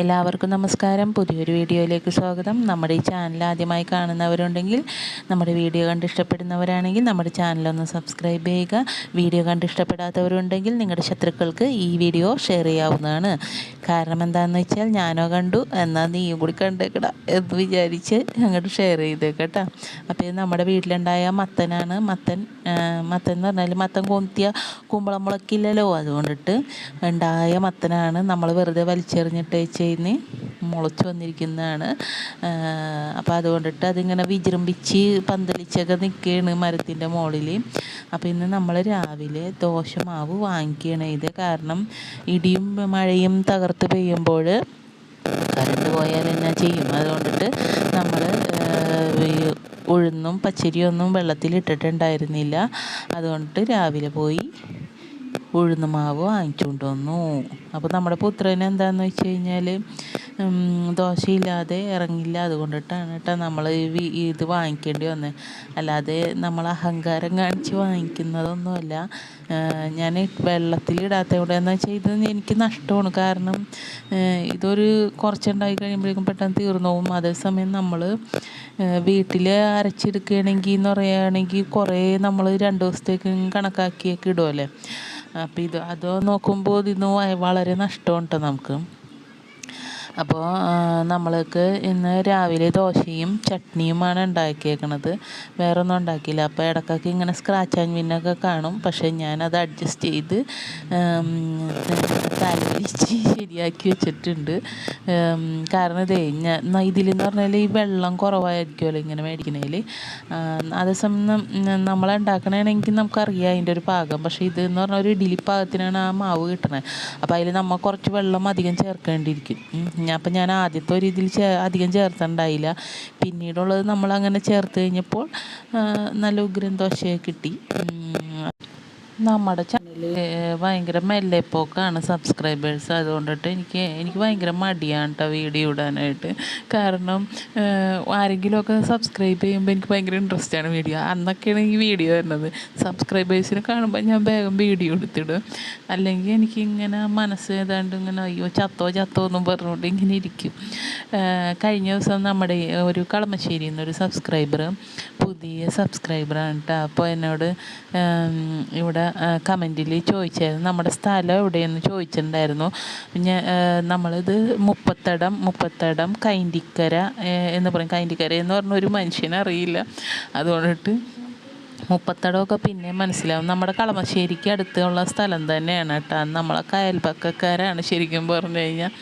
എല്ലാവർക്കും നമസ്കാരം. പുതിയൊരു വീഡിയോയിലേക്ക് സ്വാഗതം. നമ്മുടെ ഈ ചാനൽ ആദ്യമായി കാണുന്നവരുണ്ടെങ്കിൽ നമ്മുടെ വീഡിയോ കണ്ട് ഇഷ്ടപ്പെടുന്നവരാണെങ്കിൽ നമ്മുടെ ചാനലൊന്ന് സബ്സ്ക്രൈബ് ചെയ്യുക. വീഡിയോ കണ്ട് ഇഷ്ടപ്പെടാത്തവരുണ്ടെങ്കിൽ നിങ്ങളുടെ ശത്രുക്കൾക്ക് ഈ വീഡിയോ ഷെയർ ചെയ്യാവുന്നതാണ്. കാരണം എന്താണെന്ന് വെച്ചാൽ ഞാനോ കണ്ടു എന്നാൽ നീയും കൂടി കണ്ടേക്കട എന്ന് വിചാരിച്ച് അങ്ങോട്ട് ഷെയർ ചെയ്തേക്കട്ടോ അപ്പോൾ ഇത് നമ്മുടെ വീട്ടിലുണ്ടായ മത്തനാണ്. മത്തൻ മത്തൻ എന്ന് പറഞ്ഞാൽ മത്തൻ കൊത്തിയ കുമ്പളം മുളക്കില്ലല്ലോ അതുകൊണ്ടിട്ട് ഉണ്ടായ മത്തനാണ്. നമ്മൾ വെറുതെ വലിച്ചെറിഞ്ഞിട്ട് ചെയ്യുന്ന? മുളച്ച് വന്നിരിക്കുന്നതാണ്. അപ്പോൾ അതുകൊണ്ടിട്ട് അതിങ്ങനെ വിജൃംഭിച്ച് പന്തലിച്ചൊക്കെ നിൽക്കുകയാണ് മരത്തിന്റെ മുകളിൽ അപ്പോൾ ഇന്ന് നമ്മൾ രാവിലെ ദോശ മാവ് വാങ്ങിക്കുകയാണ്. ഇത് കാരണം ഇടിയും മഴയും തകർത്ത് പെയ്യുമ്പോൾ കറണ്ട് പോയാൽ എന്നാ ചെയ്യും? അതുകൊണ്ടിട്ട് നമ്മൾ ഉഴുന്നും പച്ചരിയൊന്നും വെള്ളത്തിൽ ഇട്ടിട്ടുണ്ടായിരുന്നില്ല അതുകൊണ്ട് രാവിലെ പോയി ഉഴുന്ന് മാവ് വാങ്ങിച്ചുകൊണ്ട് വന്നു. അപ്പോൾ നമ്മുടെ പുത്രന് എന്താണെന്ന് വെച്ച് കഴിഞ്ഞാൽ ദോശയില്ലാതെ ഇറങ്ങില്ല. അതുകൊണ്ടിട്ടാണ് കേട്ടോ നമ്മൾ ഇത് വാങ്ങിക്കേണ്ടി വന്നത് അല്ലാതെ നമ്മൾ അഹങ്കാരം കാണിച്ച് വാങ്ങിക്കുന്നതൊന്നുമല്ല. ഞാൻ വെള്ളത്തിലിടാത്ത എന്ന് വെച്ചാൽ ഇത് എനിക്ക് നഷ്ടമാണ്. കാരണം ഇതൊരു കുറച്ചുണ്ടായി കഴിയുമ്പോഴേക്കും പെട്ടെന്ന് തീർന്നു പോകും. അതേസമയം നമ്മൾ വീട്ടിൽ അരച്ചെടുക്കുകയാണെങ്കിൽ എന്ന് പറയുകയാണെങ്കിൽ കുറേ നമ്മൾ രണ്ട് ദിവസത്തേക്ക് കണക്കാക്കിയൊക്കെ ഇടുമല്ലേ അപ്പോൾ ഇത് അത് നോക്കുമ്പോൾ ഇതിന് വളരെ നഷ്ടമുണ്ട് നമുക്ക്? അപ്പോൾ നമ്മൾക്ക് ഇന്ന് രാവിലെ ദോശയും ചട്നിയുമാണ് ഉണ്ടാക്കിയേക്കണത്. വേറെ ഒന്നും ഉണ്ടാക്കിയില്ല. അപ്പോൾ ഇടയ്ക്കൊക്കെ ഇങ്ങനെ സ്ക്രാച്ച് ആൻഡ് വിന്നൊക്കെ കാണും. പക്ഷേ ഞാനത് അഡ്ജസ്റ്റ് ചെയ്ത് തലവിരിച്ച് ശരിയാക്കി വെച്ചിട്ടുണ്ട്. കാരണം ഇതേ ഞാൻ ഇതിലെന്ന് പറഞ്ഞാൽ ഈ വെള്ളം കുറവായിരിക്കുമല്ലോ ഇങ്ങനെ മേടിക്കണേൽ അതേസമയം നമ്മൾ ഉണ്ടാക്കണമെങ്കിൽ നമുക്കറിയാം അതിന്റെ ഒരു പാകം. പക്ഷേ ഇത് എന്ന് പറഞ്ഞാൽ ഒരു ഇഡ്ഡലി പാകത്തിനാണ് ആ മാവ് കിട്ടണത് അപ്പോൾ അതിൽ നമ്മൾ കുറച്ച് വെള്ളം അധികം ചേർക്കേണ്ടിയിരിക്കും. ഞാൻ അപ്പം ഞാൻ ആദ്യത്തെ ഒരു ഇതിൽ ചേ അധികം ചേർത്തിട്ടുണ്ടായില്ല. പിന്നീടുള്ളത് നമ്മൾ അങ്ങനെ ചേർത്ത് കഴിഞ്ഞപ്പോൾ നല്ല ഉഗ്രൻ ദോശയൊക്കെ കിട്ടി. നമ്മുടെ ഭയങ്കര മെല്ലെപ്പോക്കാണ് സബ്സ്ക്രൈബേഴ്സ്. അതുകൊണ്ടിട്ട് എനിക്ക് എനിക്ക് ഭയങ്കര മടിയാണ് കേട്ടോ വീഡിയോ ഇടാനായിട്ട്. കാരണം ആരെങ്കിലുമൊക്കെ സബ്സ്ക്രൈബ് ചെയ്യുമ്പോൾ എനിക്ക് ഭയങ്കര ഇൻട്രസ്റ്റ് ആണ് വീഡിയോ. അന്നൊക്കെയാണ് ഈ വീഡിയോ വരുന്നത്. സബ്സ്ക്രൈബേഴ്സിനെ കാണുമ്പോൾ ഞാൻ വേഗം വീഡിയോ എടുത്തിടും. അല്ലെങ്കിൽ എനിക്ക് ഇങ്ങനെ മനസ്സ് ഏതാണ്ട് ഇങ്ങനെ അയ്യോ ചത്തോ ചത്തോ എന്നും പറഞ്ഞുകൊണ്ട് ഇങ്ങനെ ഇരിക്കും. കഴിഞ്ഞ ദിവസം നമ്മുടെ ഒരു കളമശ്ശേരിയിൽ നിന്നൊരു സബ്സ്ക്രൈബർ പുതിയ സബ്സ്ക്രൈബറാണ് കേട്ടോ അപ്പോൾ എന്നോട് ഇവിടെ കമന്റിൽ ചോദിച്ചായിരുന്നു നമ്മുടെ സ്ഥലം എവിടെയെന്ന് ചോദിച്ചിട്ടുണ്ടായിരുന്നു. പിന്നെ നമ്മളിത് മുപ്പത്തടം മുപ്പത്തടം കൈൻഡിക്കര എന്ന് പറയും. കൈൻഡിക്കര എന്ന് പറഞ്ഞ ഒരു മനുഷ്യനെ അറിയില്ല. അതുകൊണ്ടിട്ട് മുപ്പത്തടമൊക്കെ പിന്നെ മനസ്സിലാവും. നമ്മുടെ കളമശ്ശേരിക്ക് അടുത്തുള്ള സ്ഥലം തന്നെയാണ് കേട്ടോ. നമ്മളൊക്കെ അയൽപക്കക്കാരാണ് ശരിക്കും പറഞ്ഞു കഴിഞ്ഞാൽ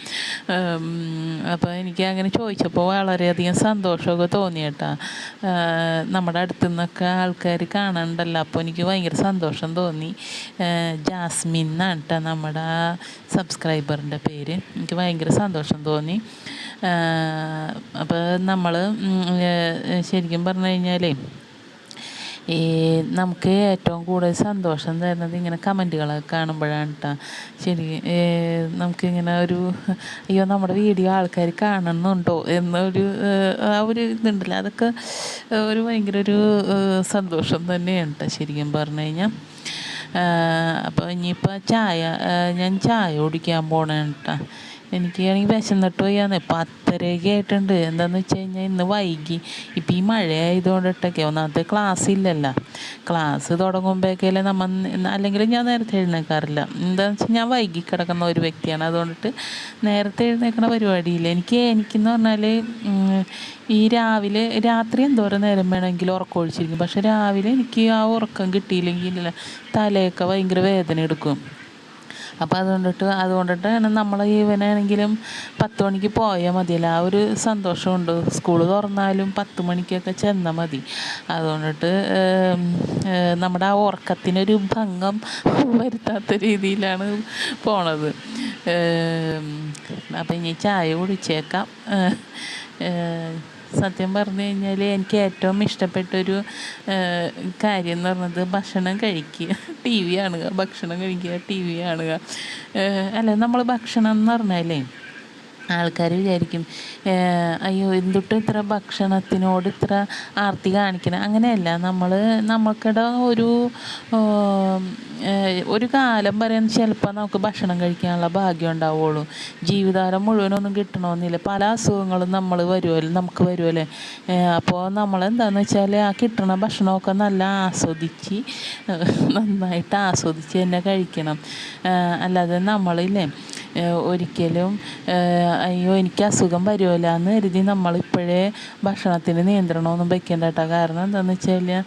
അപ്പോൾ എനിക്ക് അങ്ങനെ ചോദിച്ചപ്പോൾ വളരെയധികം സന്തോഷമൊക്കെ തോന്നി കേട്ടോ. നമ്മുടെ അടുത്തു നിന്നൊക്കെ ആൾക്കാർ കാണണ്ടല്ലോ അപ്പോൾ എനിക്ക് ഭയങ്കര സന്തോഷം തോന്നി. ജാസ്മിൻ എന്നാണ് കേട്ടോ നമ്മുടെ സബ്സ്ക്രൈബറിന്റെ പേര്. എനിക്ക് ഭയങ്കര സന്തോഷം തോന്നി. അപ്പോൾ നമ്മൾ ശരിക്കും പറഞ്ഞു കഴിഞ്ഞാലേ ഈ നമുക്ക് ഏറ്റവും കൂടുതൽ സന്തോഷം തരുന്നത് ഇങ്ങനെ കമന്റുകളൊക്കെ കാണുമ്പോഴാണ് കേട്ടോ ശരി നമുക്കിങ്ങനെ ഒരു അയ്യോ നമ്മുടെ വീഡിയോ ആൾക്കാർ കാണുന്നുണ്ടോ എന്നൊരു ആ ഒരു ഇതുണ്ടല്ലോ. അതൊക്കെ ഒരു ഭയങ്കര ഒരു സന്തോഷം തന്നെയാണ് കേട്ടോ ശരിക്കും പറഞ്ഞു കഴിഞ്ഞാൽ അപ്പോൾ ഇനിയിപ്പോൾ ചായ ഞാൻ ചായ കുടിക്കാൻ പോകണം കേട്ടോ എനിക്കാണെങ്കിൽ ആണ് പോയാന്ന് പത്തരയൊക്കെ ആയിട്ടുണ്ട് എന്താന്ന് വെച്ച് കഴിഞ്ഞാൽ ഇന്ന് വൈകി. ഇപ്പം ഈ മഴ ആയതുകൊണ്ടിട്ടൊക്കെ ഒന്നാമത്തെ ക്ലാസ് ഇല്ലല്ലോ. ക്ലാസ് തുടങ്ങുമ്പോഴേക്കല്ലേ നമ്മൾ അല്ലെങ്കിൽ ഞാൻ നേരത്തെ എഴുന്നേക്കാറില്ല. എന്താണെന്ന് വെച്ചാൽ ഞാൻ വൈകി കിടക്കുന്ന ഒരു വ്യക്തിയാണ്. അതുകൊണ്ടിട്ട് നേരത്തെ എഴുന്നേക്കണ പരിപാടിയില്ല. എനിക്ക് എനിക്കെന്ന് പറഞ്ഞാൽ ഈ രാവിലെ രാത്രി എന്തോരം നേരം വേണമെങ്കിൽ ഉറക്കം ഒഴിച്ചിരിക്കും പക്ഷെ രാവിലെ എനിക്ക് ആ ഉറക്കം കിട്ടിയില്ലെങ്കിൽ തലയൊക്കെ ഭയങ്കര വേദന എടുക്കും. അപ്പോൾ അതുകൊണ്ടിട്ട് അതുകൊണ്ടിട്ട് നമ്മൾ ഇവനാണെങ്കിലും പത്ത് മണിക്ക് പോയാൽ മതിയല്ലോ. ആ ഒരു സന്തോഷമുണ്ട്. സ്കൂൾ തുറന്നാലും പത്ത് മണിക്കൊക്കെ ചെന്നാൽ മതി. അതുകൊണ്ടിട്ട് നമ്മുടെ ആ ഉറക്കത്തിനൊരു ഭംഗം വരുത്താത്ത രീതിയിലാണ് പോണത്. അപ്പം ഇനി ചായ കുടിച്ചേക്കാം. സത്യം പറഞ്ഞു കഴിഞ്ഞാൽ എനിക്ക് ഏറ്റവും ഇഷ്ടപ്പെട്ടൊരു കാര്യം എന്ന് പറഞ്ഞത് ഭക്ഷണം കഴിക്കുക. ടി വി കാണുക ഭക്ഷണം കഴിക്കുക ടി വി കാണുക. അല്ല നമ്മൾ ഭക്ഷണം എന്ന് പറഞ്ഞാലേ ആൾക്കാർ വിചാരിക്കും അയ്യോ എന്തുട്ട് ഇത്ര ഭക്ഷണത്തിനോട് ഇത്ര ആർത്തി കാണിക്കണം? അങ്ങനെയല്ല. നമ്മൾ നമുക്കിടെ ഒരു ഒരു കാലം വരെ ചിലപ്പോൾ നമുക്ക് ഭക്ഷണം കഴിക്കാനുള്ള ഭാഗ്യം ഉണ്ടാവുള്ളൂ. ജീവിതകാലം മുഴുവനൊന്നും കിട്ടണമെന്നില്ല പല അസുഖങ്ങളും നമ്മൾ വരുമല്ലോ നമുക്ക് വരുമല്ലേ അപ്പോൾ നമ്മൾ എന്താണെന്ന് വെച്ചാൽ ആ കിട്ടണ ഭക്ഷണമൊക്കെ നല്ല ആസ്വദിച്ച് നന്നായിട്ട് ആസ്വദിച്ച് തന്നെ കഴിക്കണം. അല്ലാതെ നമ്മളില്ലേ ഒരിക്കലും അയ്യോ എനിക്ക് അസുഖം വരുമല്ലോ എന്ന് കരുതി നമ്മളിപ്പോഴേ ഭക്ഷണത്തിന് നിയന്ത്രണമൊന്നും വെക്കേണ്ട കേട്ടോ. കാരണം എന്താണെന്ന് വെച്ച് കഴിഞ്ഞാൽ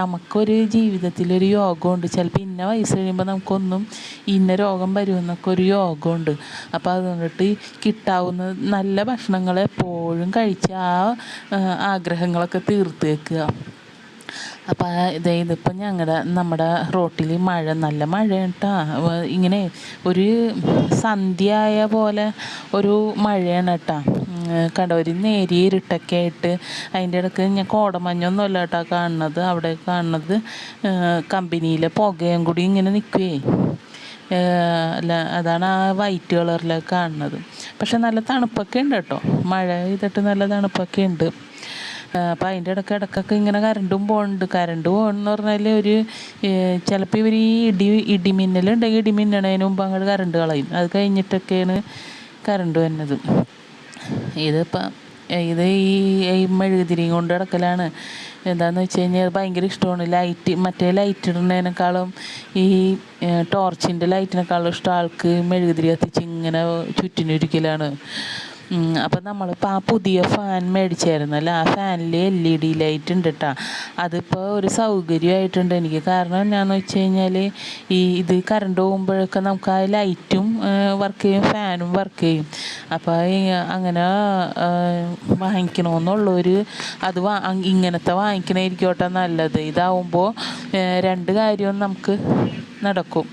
നമുക്കൊരു ജീവിതത്തിലൊരു യോഗമുണ്ട്. ചിലപ്പോൾ ഇന്ന വയസ്സ് കഴിയുമ്പോൾ നമുക്കൊന്നും ഇന്ന രോഗം വരുമെന്നൊക്കെ ഒരു യോഗമുണ്ട്. അപ്പോൾ അതുകൊണ്ടിട്ട് കിട്ടാവുന്ന നല്ല ഭക്ഷണങ്ങൾ എപ്പോഴും കഴിച്ച് ആ ആഗ്രഹങ്ങളൊക്കെ തീർത്ത് വെക്കുക. അപ്പോൾ ഇതേ ഇതിപ്പോൾ ഞങ്ങളുടെ നമ്മുടെ റോട്ടിൽ മഴ നല്ല മഴ കേട്ടോ ഇങ്ങനെ ഒരു സന്ധ്യ പോലെ ഒരു മഴയാണ് കേട്ടോ കണ്ടോ ഒരു നേരിയ ഇരുട്ടൊക്കെ ആയിട്ട് അതിന്റെ ഇടയ്ക്ക് ഞാൻ കോടമഞ്ഞൊന്നും അല്ല കേട്ടോ കാണുന്നത്. അവിടെ കാണുന്നത് കമ്പനിയിലെ പുകയും കൂടി ഇങ്ങനെ നിൽക്കുകയേ അല്ല അതാണ് ആ വൈറ്റ് കളറിലൊക്കെ കാണുന്നത്. പക്ഷെ നല്ല തണുപ്പൊക്കെ ഉണ്ട് കേട്ടോ മഴ ചെയ്തിട്ട് നല്ല തണുപ്പൊക്കെ ഉണ്ട്. അപ്പം അതിന്റെ ഇടയ്ക്ക് ഇടയ്ക്കൊക്കെ ഇങ്ങനെ കരണ്ടും പോകുന്നുണ്ട് കരണ്ട് പോകണമെന്ന് പറഞ്ഞാൽ ഒരു ചിലപ്പോൾ ഇവർ ഈ ഇടി ഇടിമിന്നലുണ്ടെങ്കിൽ ഇടിമിന്നണതിന് മുമ്പ് അങ്ങോട്ട് കരണ്ട് കളയും. അത് കഴിഞ്ഞിട്ടൊക്കെയാണ് കരണ്ട് വരുന്നത്. ഇതിപ്പം ഇത് ഈ മെഴുകുതിരിയും കൊണ്ട് കിടക്കലാണ് എന്താണെന്ന് വെച്ച് കഴിഞ്ഞാൽ ഭയങ്കര ഇഷ്ടമാണ് ലൈറ്റ് മറ്റേ ലൈറ്റ് ഇടുന്നതിനേക്കാളും ഈ ടോർച്ചിന്റെ ലൈറ്റിനേക്കാളും ഇഷ്ടം ആൾക്ക് മെഴുകുതിരി കത്തിച്ച് ഇങ്ങനെ ചുറ്റിനൊരിക്കലാണ്. അപ്പം നമ്മളിപ്പോൾ ആ പുതിയ ഫാൻ മേടിച്ചായിരുന്നല്ലോ? ആ ഫാനിൽ എൽ ഇ ഡി ലൈറ്റ് ഉണ്ട് കേട്ടോ അതിപ്പോൾ ഒരു സൗകര്യമായിട്ടുണ്ട് എനിക്ക്. കാരണം എന്നാന്ന് വെച്ച് കഴിഞ്ഞാൽ ഈ ഇത് കറണ്ട് പോകുമ്പോഴൊക്കെ നമുക്ക് ആ ലൈറ്റും വർക്ക് ചെയ്യും ഫാനും വർക്ക് ചെയ്യും. അപ്പോൾ അങ്ങനെ വാങ്ങിക്കണമെന്നുള്ളൊരു അത് വാ ഇങ്ങനത്തെ വാങ്ങിക്കണമായിരിക്കും നല്ലത്. ഇതാവുമ്പോൾ രണ്ട് കാര്യവും നമുക്ക് നടക്കും.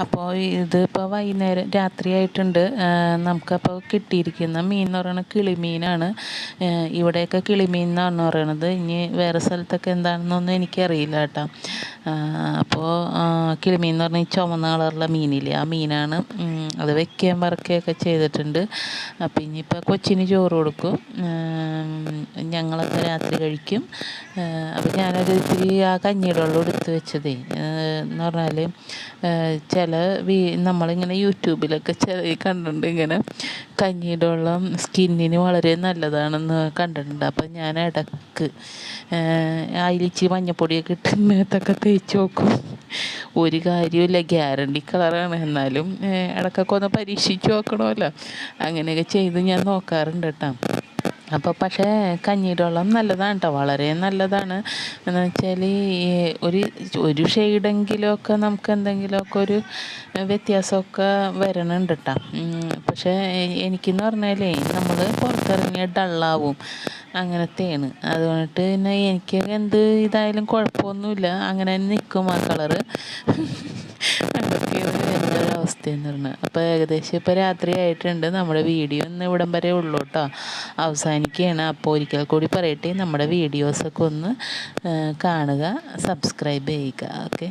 അപ്പോൾ ഇതിപ്പോൾ വൈകുന്നേരം രാത്രിയായിട്ടുണ്ട് നമുക്കപ്പോൾ കിട്ടിയിരിക്കുന്ന മീൻ എന്ന് പറയുന്നത് കിളിമീനാണ്. ഇവിടെയൊക്കെ കിളിമീൻ എന്നാണ് പറയണത് ഇനി വേറെ സ്ഥലത്തൊക്കെ എന്താണെന്നൊന്നും എനിക്കറിയില്ല കേട്ടോ. അപ്പോൾ കിളിമീൻ എന്ന് പറഞ്ഞാൽ ചുമന്ന കളറുള്ള മീനില്ലേ ആ മീനാണ്. അത് വെക്കുകയും വറക്കുകയൊക്കെ ചെയ്തിട്ടുണ്ട്. അപ്പോൾ ഇനിയിപ്പോൾ കൊച്ചിന് ചോറ് കൊടുക്കും. ഞങ്ങളൊക്കെ രാത്രി കഴിക്കും. അപ്പോൾ ഞാനൊരു ഇത്തിരി ആ കഞ്ഞിയുടെ എടുത്ത് വെച്ചതേ. എന്ന് പറഞ്ഞാൽ ചില വീ നമ്മളിങ്ങനെ യൂട്യൂബിലൊക്കെ ചെറിയ കണ്ടിട്ടുണ്ട് ഇങ്ങനെ കഞ്ഞിയുടെ വെള്ളം സ്കിന്നിന് വളരെ നല്ലതാണെന്ന് കണ്ടിട്ടുണ്ട്. അപ്പം ഞാൻ ഇടയ്ക്ക് അയിലിച്ചി മഞ്ഞപ്പൊടിയൊക്കെ ഇട്ട് മേത്തൊക്കെ തേച്ച് നോക്കും. ഒരു കാര്യമില്ല ഗ്യാരണ്ടി കളറാണ്. എന്നാലും ഇടക്കൊക്കെ ഒന്ന് പരീക്ഷിച്ച് നോക്കണമല്ലോ. അങ്ങനെയൊക്കെ ചെയ്ത് ഞാൻ നോക്കാറുണ്ട് കേട്ടോ. അപ്പോൾ പക്ഷേ കഞ്ഞിയുടെ വെള്ളം നല്ലതാണ് കേട്ടോ വളരെ നല്ലതാണ്. എന്ന് വെച്ചാൽ ഒരു ഒരു ഷെയ്ഡെങ്കിലുമൊക്കെ നമുക്ക് എന്തെങ്കിലുമൊക്കെ ഒരു വ്യത്യാസമൊക്കെ വരണുണ്ട് കേട്ടോ പക്ഷേ എനിക്കെന്ന് പറഞ്ഞാലേ നമ്മൾ പുറത്തിറങ്ങിയ ഡള്ളാവും അങ്ങനത്തെയാണ് അതുകൊണ്ട് പിന്നെ എനിക്ക് എന്ത് ഇതായാലും കുഴപ്പമൊന്നുമില്ല. അങ്ങനെ നിൽക്കും ആ കളറ്. അതൊക്കെയാണ് പറഞ്ഞു. അപ്പോൾ ഏകദേശം ഇപ്പോൾ രാത്രി ആയിട്ടുണ്ട്. നമ്മുടെ വീഡിയോ ഇന്ന് ഇവിടം വരെ ഉള്ളൂ കേട്ടോ അവസാനിക്കുകയാണ്. അപ്പോൾ ഒരിക്കൽ കൂടി പറയട്ടെ. നമ്മുടെ വീഡിയോസൊക്കെ ഒന്ന് കാണുക സബ്സ്ക്രൈബ് ചെയ്യുക. ഓക്കെ?